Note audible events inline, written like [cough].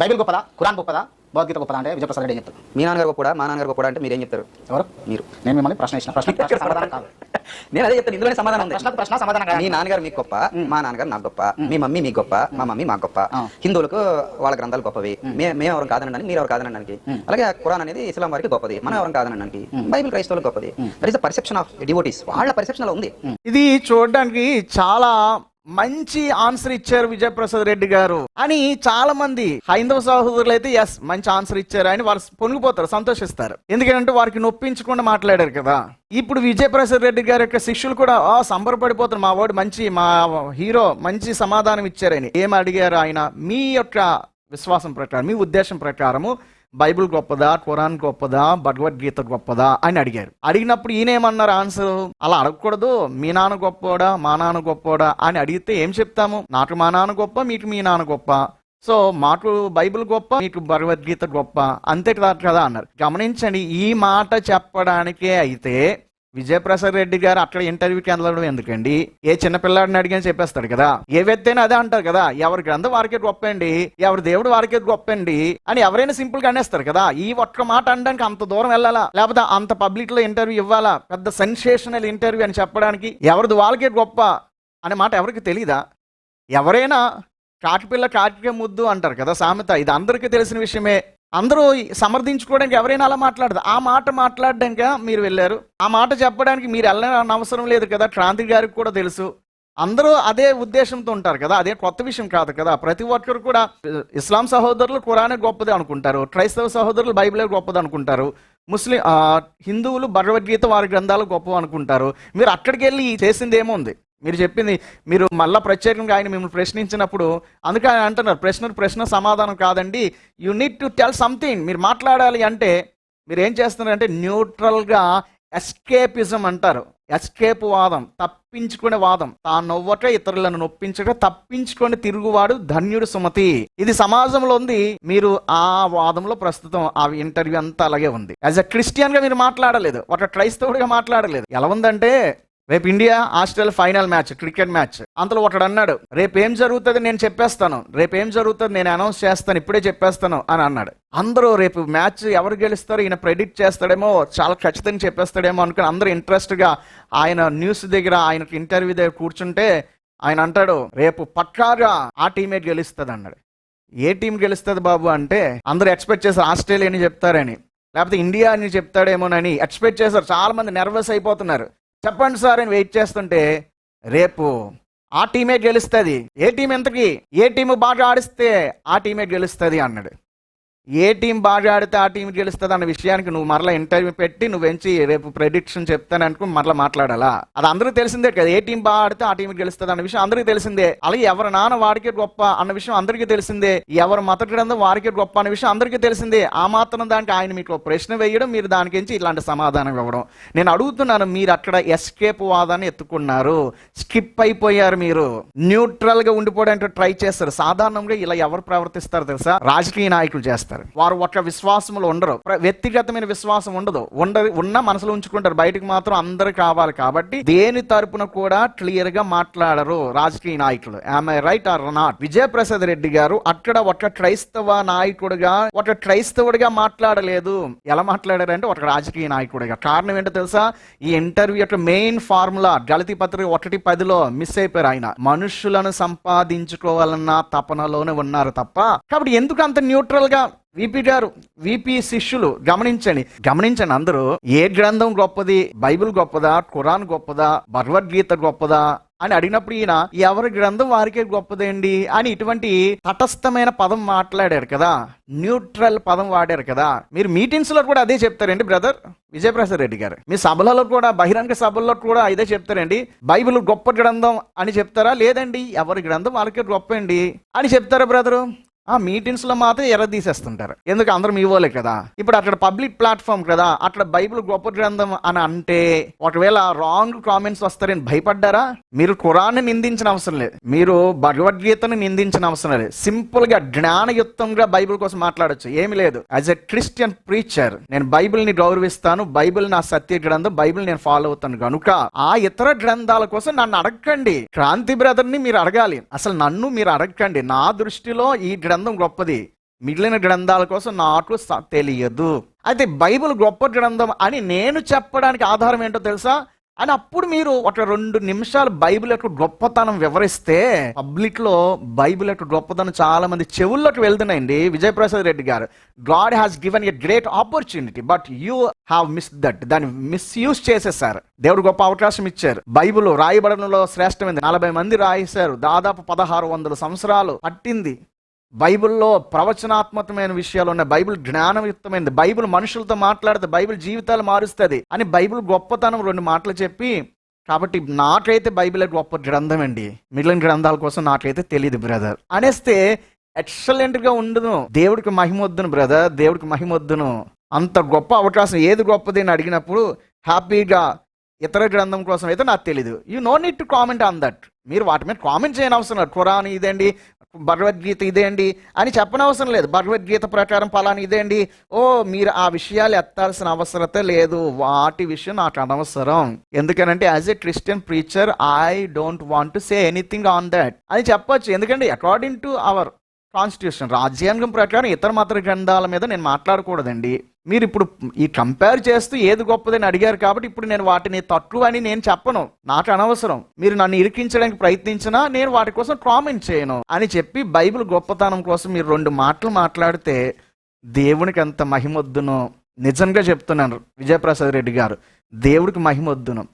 Bible గొప్పదా? ఖురాన్ గొప్పదా? భగవద్గీత గొప్పదా అంటే విజయప్రసాద్ రెడ్డి ఏం చెప్తారు? మీ నాన్నగారు గొప్పడా? మా నాన్నగారు గొప్పడా అంటే మీరేం చెప్తారు? ఎవరు? మీరు. నేను మిమ్మల్ని ప్రశ్న ఇచ్చిన ప్రశ్న ప్రశ్న సమాధానం కాదు. [laughs] నేను అదే చెప్తాను. ఇందులోనే సమాధానం ఉంది. ప్రశ్నకు ప్రశ్న సమాధానం కాదు. మీ నాన్నగారు మీకు గొప్ప మా నాన్నగారు నాకు గొప్ప మీ మమ్మీ మీకు గొప్ప మా మమ్మీ మాకు గొప్ప. హిందువులకు వాళ్ళ గ్రంథాలు గొప్పవి. మేము ఎవరు కాదనడానికి మీరు ఎవరు కాదనడానికి అలాగే ఖురాన్ అనేది ఇస్లాం వారికి గొప్పది. మనం ఎవరు కాదనడానికి బైబిల్ క్రైస్తవులకు గొప్పది. That is the perception of devotees వాళ్ళ పర్సెప్షన్ ఉంది. ఇది చూడడానికి చాలా మంచి ఆన్సర్ ఇచ్చారు విజయప్రసాద్ రెడ్డి గారు. అని చాలా మంది హైందవ సహోదరులు అయితే ఎస్ మంచి ఆన్సర్ ఇచ్చారు అని వారు పొంగిపోతారు సంతోషిస్తారు. ఎందుకంటే వారికి నొప్పించకుండా మాట్లాడారు కదా. ఇప్పుడు విజయప్రసాద్ రెడ్డి గారి యొక్క శిష్యులు కూడా ఆ సంబరపడిపోతారు మా వాడు మంచి మా హీరో మంచి సమాధానం ఇచ్చారని. ఏం అడిగారు ఆయన? మీ యొక్క విశ్వాసం ప్రకారం మీ ఉద్దేశం ప్రకారము బైబిల్ గొప్పదా ఖురాన్ గొప్పదా భగవద్గీత గొప్పదా అని అడిగారు. అడిగినప్పుడు ఈయనేమన్నారు ఆన్సర్? అలా అడగకూడదు. మీ నాన్న గొప్పోడా మా నాన్న గొప్పోడా అని అడిగితే ఏం చెప్తాము? నాకు మా నాన్న గొప్ప మీకు మీ నాన్న గొప్ప. సో మాకు బైబిల్ గొప్ప మీకు భగవద్గీత గొప్ప. అంతే కదా కదా అన్నారు. గమనించండి ఈ మాట చెప్పడానికే అయితే విజయప్రసాద్ రెడ్డి గారు అక్కడ ఇంటర్వ్యూకి వెళ్ళడం ఎందుకండి? ఏ చిన్నపిల్లాడిని పిల్లాడిని అడిగాని చెప్పేస్తాడు కదా. ఏ వ్యక్తి అయినా అదే అంటారు కదా. ఎవరి గ్రంథం వారికే గొప్పండి ఎవరి దేవుడు వారికే గొప్ప అండి అని ఎవరైనా సింపుల్గా అనేస్తారు కదా. ఈ ఒక్క మాట అనడానికి అంత దూరం వెళ్ళాలా? లేకపోతే అంత పబ్లిక్లో ఇంటర్వ్యూ ఇవ్వాలా? పెద్ద సెన్సేషనల్ ఇంటర్వ్యూ అని చెప్పడానికి ఎవరిది వాళ్ళకే గొప్ప అనే మాట ఎవరికి తెలీదా? ఎవరైనా కాకిపిల్ల కాటికే ముద్దు అంటారు కదా సామెత. ఇది అందరికీ తెలిసిన విషయమే. అందరూ సమర్థించుకోవడానికి ఎవరైనా అలా మాట్లాడదు. ఆ మాట మాట్లాడడానికి మీరు వెళ్ళారు. ఆ మాట చెప్పడానికి మీరు వెళ్ళని అవసరం లేదు కదా? క్రాంతి గారికి కూడా తెలుసు. అందరూ అదే ఉద్దేశంతో ఉంటారు కదా? అదే కొత్త విషయం కాదు కదా? ప్రతి ఒక్కరు కూడా ఇస్లాం సహోదరులు కురానే గొప్పది అనుకుంటారు. క్రైస్తవ సహోదరులు బైబిలే గొప్పది అనుకుంటారు. ముస్లిం హిందువులు భగవద్గీత వారి గ్రంథాలు గొప్ప అనుకుంటారు. మీరు అక్కడికి వెళ్ళి చేసింది ఏముంది మీరు చెప్పింది మీరు మళ్ళా ప్రత్యేకంగా ఆయన మిమ్మల్ని ప్రశ్నించినప్పుడు అందుకే ఆయన అంటున్నారు ప్రశ్న ప్రశ్న సమాధానం కాదండి. You need to tell something మీరు మాట్లాడాలి అంటే మీరు ఏం చేస్తున్నారంటే న్యూట్రల్గా ఎస్కేపిజం అంటారు. ఎస్కేప్ వాదం తప్పించుకునే వాదం. తాను నవ్వట ఇతరులను నొప్పించక తప్పించుకొని తిరుగువాడు ధన్యుడు సుమతి. ఇది సమాజంలో ఉంది. మీరు ఆ వాదంలో ప్రస్తుతం ఆ ఇంటర్వ్యూ అంతా అలాగే ఉంది. యాజ్ అ క్రిస్టియన్గా మీరు మాట్లాడలేదు. ఒక క్రైస్తవుడిగా మాట్లాడలేదు. ఎలా ఉందంటే రేపు India Australia final match cricket match. అంతలో ఒకడు అన్నాడు రేపు ఏం జరుగుతుంది నేను చెప్పేస్తాను. రేపు ఏం జరుగుతుంది నేను అనౌన్స్ చేస్తాను ఇప్పుడే చెప్పేస్తాను అని అన్నాడు. అందరూ రేపు మ్యాచ్ ఎవరు గెలుస్తారో ఈయన ప్రెడిక్ట్ చేస్తాడేమో చాలా ఖచ్చితంగా చెప్పేస్తాడేమో అనుకుని అందరూ ఇంట్రెస్ట్గా ఆయన న్యూస్ దగ్గర ఆయనకి ఇంటర్వ్యూ దగ్గర కూర్చుంటే ఆయన అంటాడు రేపు పక్కాగా ఆ టీమే గెలుస్తుంది అన్నాడు. ఏ టీం గెలుస్తుంది బాబు అంటే అందరూ ఎక్స్పెక్ట్ చేశారు ఆస్ట్రేలియా అని చెప్తారని లేకపోతే ఇండియా అని చెప్తాడేమోనని ఎక్స్పెక్ట్ చేస్తారు. చాలా మంది అయిపోతున్నారు. చెప్పండి సార్ అని వెయిట్ చేస్తుంటే రేపు ఆ టీమే గెలుస్తుంది. ఏ టీం ఎంతకి? ఏ టీం బాగా ఆడిస్తే ఆ టీమే గెలుస్తుంది అన్నాడు. ఏ టీం బాగా ఆడితే ఆ టీం గెలుస్తుంది అన్న విషయానికి నువ్వు మరలా ఇంటర్వ్యూ పెట్టి నువ్వు ఎంచి రేపు ప్రెడిక్షన్ చెప్తాను అనుకుని మరలా మాట్లాడాలా? అది అందరికీ తెలిసిందే కదా ఏ టీం బాగా ఆడితే ఆ టీం గెలుస్తుంది అన్న విషయం అందరికీ తెలిసిందే. అలాగే ఎవరి నాన్న వాడికే గొప్ప అన్న విషయం అందరికీ తెలిసిందే. ఎవరు మత గ్రంథం వారికే గొప్ప అన్న విషయం అందరికీ తెలిసిందే. ఆ మాత్రం దానికి ఆయన మీకు ఒక ప్రశ్న వేయడం మీరు దానికించి ఇలాంటి సమాధానం ఇవ్వడం. నేను అడుగుతున్నాను మీరు అక్కడ ఎస్కేప్ వాదాన్ని ఎత్తుకున్నారు. స్కిప్ అయిపోయారు మీరు. న్యూట్రల్గా ఉండిపోవడానికి ట్రై చేస్తారు. సాధారణంగా ఇలా ఎవరు ప్రవర్తిస్తారు తెలుసా? రాజకీయ నాయకులు చేస్తారు. వారు ఒక విశ్వాసములు ఉండరు. వ్యక్తిగతమైన విశ్వాసం ఉండదు. ఉండ ఉన్న మనసులో ఉంచుకుంటారు. బయటకు మాత్రం అందరు కావాలి కాబట్టి దేని తరపున కూడా క్లియర్గా మాట్లాడరు రాజకీయ నాయకులు. I right or not Vijayaprasad Reddy garu అక్కడ ఒక క్రైస్తవ నాయకుడుగా ఒక క్రైస్తవుడిగా మాట్లాడలేదు. ఎలా మాట్లాడారంటే ఒక రాజకీయ నాయకుడిగా. కారణం ఏంటో తెలుసా? ఈ ఇంటర్వ్యూ యొక్క మెయిన్ ఫార్ములా గళితి పత్రిక ఒకటి పదిలో మిస్ అయిపోయారు ఆయన. మనుషులను సంపాదించుకోవాలన్న తపనలోనే ఉన్నారు తప్ప. కాబట్టి ఎందుకు అంత న్యూట్రల్గా విపి గారు విపి శిష్యులు గమనించండి. గమనించండి అందరూ ఏ గ్రంథం గొప్పది బైబిల్ గొప్పదా ఖురాన్ గొప్పదా భగవద్గీత గొప్పదా అని అడిగినప్పుడు ఈయన ఎవరి గ్రంథం వారికే గొప్పదండి అని ఇటువంటి తటస్థమైన పదం మాట్లాడారు కదా. న్యూట్రల్ పదం వాడారు కదా. మీరు మీటింగ్స్లో కూడా అదే చెప్తారండి బ్రదర్ విజయప్రసాద్ రెడ్డి గారు. మీ సభలలో కూడా బహిరంగ సభల్లో కూడా ఇదే చెప్తారండి. బైబిల్ గొప్ప గ్రంథం అని చెప్తారా? లేదండి ఎవరి గ్రంథం వాళ్ళకే గొప్ప అండి అని చెప్తారా బ్రదరు? ఆ మీటింగ్స్లో మాత్రం ఎర్ర తీసేస్తుంటారు. ఎందుకు? అందరం మీ కదా. ఇప్పుడు అక్కడ పబ్లిక్ ప్లాట్ఫామ్ కదా. అక్కడ బైబిల్ గొప్ప గ్రంథం అని అంటే ఒకవేళ రాంగ్ కామెంట్స్ వస్తారని భయపడ్డారా? మీరు ఖురాన్ని నిందించిన అవసరం లేదు. మీరు భగవద్గీతను నిందించిన అవసరం లేదు. సింపుల్గా జ్ఞానయుక్తంగా బైబిల్ కోసం మాట్లాడచ్చు. ఏమి లేదు. యాజ్ ఎ క్రిస్టియన్ ప్రీచర్ నేను బైబిల్ని గౌరవిస్తాను. బైబిల్ నా సత్య గ్రంథం. బైబిల్ నేను ఫాలో అవుతాను. కనుక ఆ ఇతర గ్రంథాల కోసం నన్ను అడగండి. క్రాంతి బ్రదర్ని మీరు అడగాలి. అసలు నన్ను మీరు అడగండి. నా దృష్టిలో ఈ గ్రంథం గ్రంథం గొప్పది. మిగిలిన గ్రంథాల కోసం నాకు తెలియదు. అయితే బైబిల్ గొప్ప గ్రంథం అని నేను చెప్పడానికి ఆధారం ఏంటో తెలుసా? అని అప్పుడు మీరు ఒక రెండు నిమిషాలు బైబిల్ యొక్క గొప్పతనం వివరిస్తే పబ్లిక్లో బైబిల్ యొక్క గొప్పతనం చాలా మంది చెవుల్లోకి వెళ్తున్నాయండి విజయప్రసాద్ రెడ్డి గారు. God has given a great opportunity but you have miss that. దాన్ని మిస్యూజ్ చేసేసారు దేవుడు గొప్ప అవకాశం ఇచ్చారు. బైబిల్ రాయబడంలో శ్రేష్టమైంది. నలభై మంది రాయేశారు దాదాపు పదహారు వందల సంవత్సరాలు పట్టింది. బైబిల్లో ప్రవచనాత్మకమైన విషయాలు ఉన్నాయి. బైబిల్ జ్ఞానయుక్తమైనది బైబిల్ మనుషులతో మాట్లాడితే బైబిల్ జీవితాలు మారుస్తుంది. అని బైబిల్ గొప్పతనం రెండు మాటలు చెప్పి కాబట్టి నాకైతే బైబిల్ గొప్ప గ్రంథం అండి. మిగిలిన గ్రంథాల కోసం నాకైతే తెలియదు బ్రదర్. అనేస్తే ఎక్సలెంట్గా ఉండదు దేవుడికి మహిమొద్దును బ్రదర్. దేవుడికి మహిమొద్దును. అంత గొప్ప అవకాశం. ఏది గొప్పది? అని అడిగినప్పుడు హ్యాపీగా ఇతర గ్రంథం కోసం అయితే నాకు తెలియదు you no need to comment on that మీరు వాటి మీద కామెంట్ చేయని అవసరం లేదు. ఖురాన్ ఇదేండి భగవద్గీత ఇదేండి అని చెప్పనవసరం లేదు. భగవద్గీత ప్రకారం ఫలాని ఇదేండి ఓ మీరు ఆ విషయాలు ఎత్తాల్సిన అవసరత లేదు. వాటి విషయం నాకు అనవసరం. ఎందుకనంటే as a Christian preacher I don't want to say anything on that అని చెప్పొచ్చు. ఎందుకంటే అకార్డింగ్ టు అవర్ కాన్స్టిట్యూషన్ రాజ్యాంగం ప్రకారం ఇతర మత గ్రంథాల మీద నేను మాట్లాడకూడదండి. మీరు ఇప్పుడు ఈ కంపేర్ చేస్తూ ఏది గొప్పదని అడిగారు కాబట్టి ఇప్పుడు నేను వాటిని తక్కువ అని నేను చెప్పను. నాకు అనవసరం. మీరు నన్ను ఇరికించడానికి ప్రయత్నించినా నేను వాటి కోసం కామెంట్ చేయను అని చెప్పి బైబిల్ గొప్పతనం కోసం మీరు రెండు మాటలు మాట్లాడితే దేవునికి ఎంత మహిమొద్దునో. నిజంగా చెప్తున్నాను విజయప్రసాద్ రెడ్డి గారు. దేవుడికి మహిమొద్దును.